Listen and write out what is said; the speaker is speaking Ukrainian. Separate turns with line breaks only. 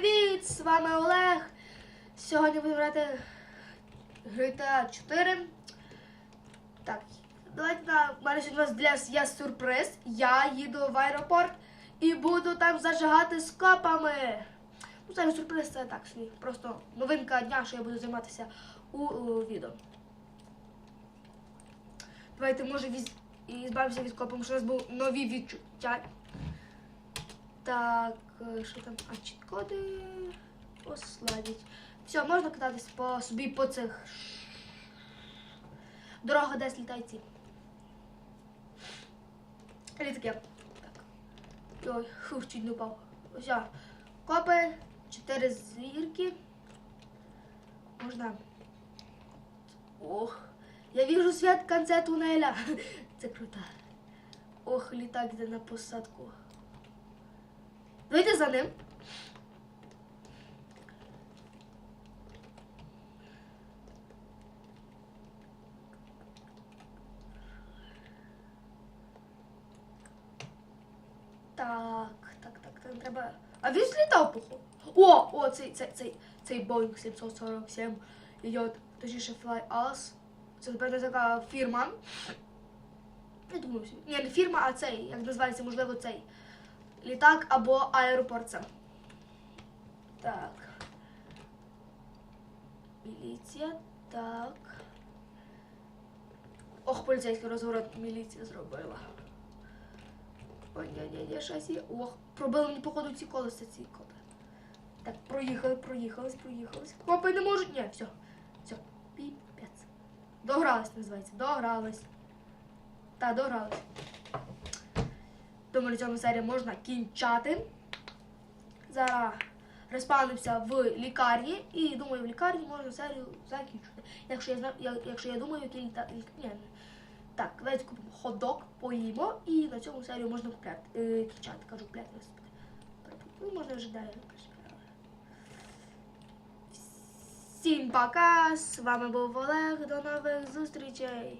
привіт! З вами Олег. Сьогодні будемо грати GTA 4. Так, давайте на мене сьогодні для вас сюрприз. Я їду в аеропорт і буду там зажигати з копами. Ну, це сюрприз, це так собі. Просто новинка дня, що я буду займатися у, у відео. Давайте, може, віз... і збавимося від копа, тому що у нас були нові відчуття. Так, що там? А чіткоди посладять. Все, можна кататись по собі по цих. Дорога десь літайці. Літаки. Так. Ой, хух, чуть не упав. Все. Копи, чотири зірки. Можна. Ох. Я вижу свет в конце туннеля. Це круто. Ох, літак йде на посадку. Давайте за ним. Так, так, так, так, треба. А він злітав походу. О, о, цей, цей, цей, цей Boeing 747 йде, точніше Fly Us. Це напевно така фірма. Я думаю, ні, не фірма, а цей, як називається, можливо, цей літак або аеропорт сам. Так. Міліція, так. Ох, поліцейський розворот міліція зробила. О, ні, ні, ні, шасі. Ох, пробили мені, походу, ці колеса, ці копи. Так, проїхали, проїхались, проїхались. Копи не можуть. Ні, все. Все. Піпець. Догрались, називається. Догрались. Та, догрались. Думаю, цьому серії можна кінчати. Зараз розпанимося в лікарні і думаю, в лікарні можна серію закінчити. Якщо я якщо я думаю, який літа... Так, давайте купимо хот-дог, поїмо і на цьому серію можна купляти. Е, кінчати, кажу, купляти. Ну, можна вже далі. Всім пока! З вами був Олег. До нових зустрічей!